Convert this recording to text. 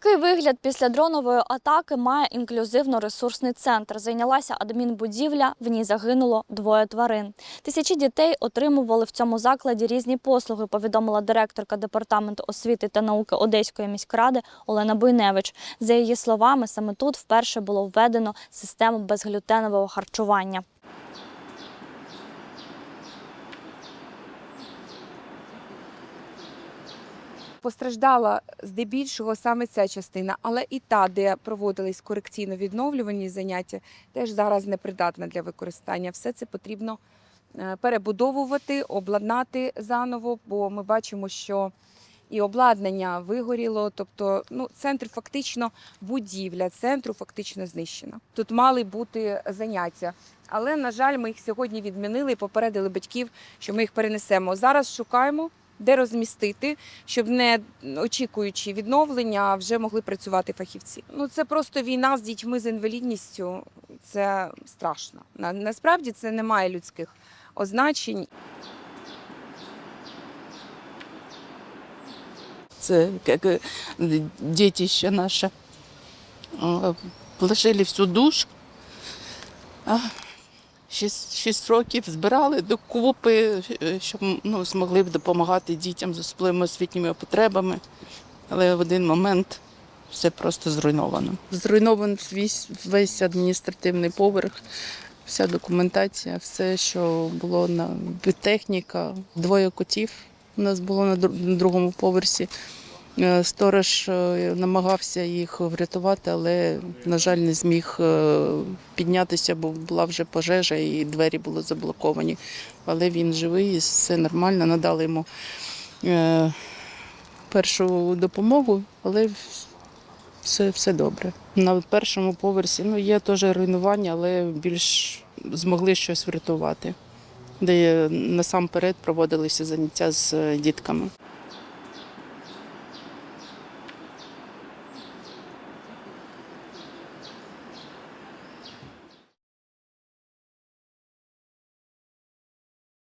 Такий вигляд після дронової атаки має інклюзивно-ресурсний центр. Зайнялася адмінбудівля, в ній загинуло двоє тварин. Тисячі дітей отримували в цьому закладі різні послуги, повідомила директорка департаменту освіти та науки Одеської міськради Олена Буйневич. За її словами, саме тут вперше було введено систему безглютенового харчування. Постраждала здебільшого саме ця частина, але і та, де проводились корекційно-відновлювані заняття, теж зараз непридатна для використання. Все це потрібно е, перебудовувати, обладнати заново, бо ми бачимо, що і обладнання вигоріло. Тобто, ну, центр фактично будівля центру фактично знищена. Тут мали бути заняття. Але, на жаль, ми їх сьогодні відмінили і попередили батьків, що ми їх перенесемо. Зараз шукаємо, де розмістити, щоб не очікуючи відновлення, вже могли працювати фахівці. Ну це просто війна з дітьми з інвалідністю. Це страшно. На- Насправді це не має людських означень. Це як е, дітище наше. Е, Вложили всю душу. А, Шість, шість років збирали докупи, е, щоб ну, змогли б допомагати дітям з особливими освітніми потребами. Але в один момент все просто зруйновано. Зруйнований весь, весь адміністративний поверх, вся документація, все, що було на техніка, двоє котів у нас було на другому поверсі. Е, Сторож е, намагався їх врятувати, але, на жаль, не зміг е, піднятися, бо була вже пожежа і двері були заблоковані. Але він живий, і все нормально, надали йому першу допомогу, але все, все добре. На першому поверсі ну, є теж руйнування, але більш змогли щось врятувати, де насамперед проводилися заняття з дітками.